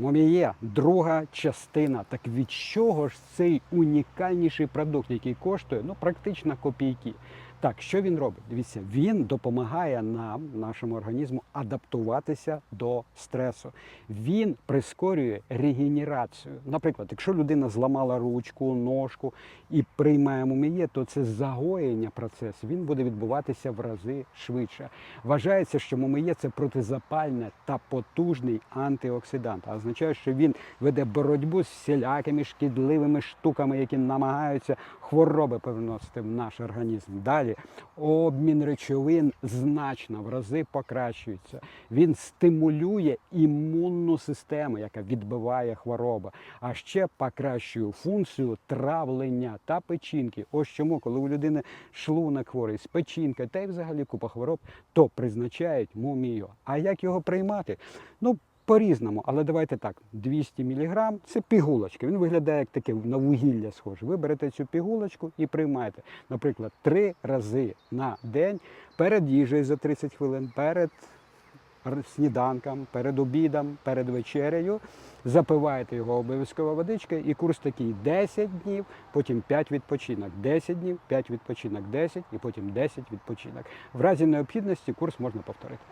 Муміє друга частина. Так від чого ж цей унікальніший продукт, який коштує ну практично копійки? Так, що він робить? Дивіться, він допомагає нам, нашому організму, адаптуватися до стресу. Він прискорює регенерацію. Наприклад, якщо людина зламала ручку, ножку і приймає муміє, то це загоєння процесу. Він буде відбуватися в рази швидше. Вважається, що муміє це протизапальне та потужний антиоксидант. А означає, що він веде боротьбу з всілякими шкідливими штуками, які намагаються хвороби переносити в наш організм. Далі обмін речовин значно в рази покращується. Він стимулює імунну систему, яка відбиває хвороби, а ще покращує функцію травлення та печінки. Ось чому, коли у людини шлунок хворий, з печінкою та й взагалі купа хвороб, то призначають мумію. А як його приймати? Ну, по-різному, але давайте так: 200 мг – це пігулочка. Він виглядає як таке на вугілля схоже. Ви берете цю пігулочку і приймаєте, наприклад, три рази на день перед їжею за 30 хвилин, перед сніданком, перед обідом, перед вечерею. Запиваєте його обов'язково водичкою, і курс такий 10 днів, потім 5 відпочинок, 10 днів, 5 відпочинок, 10 і потім 10 відпочинок. В разі необхідності курс можна повторити.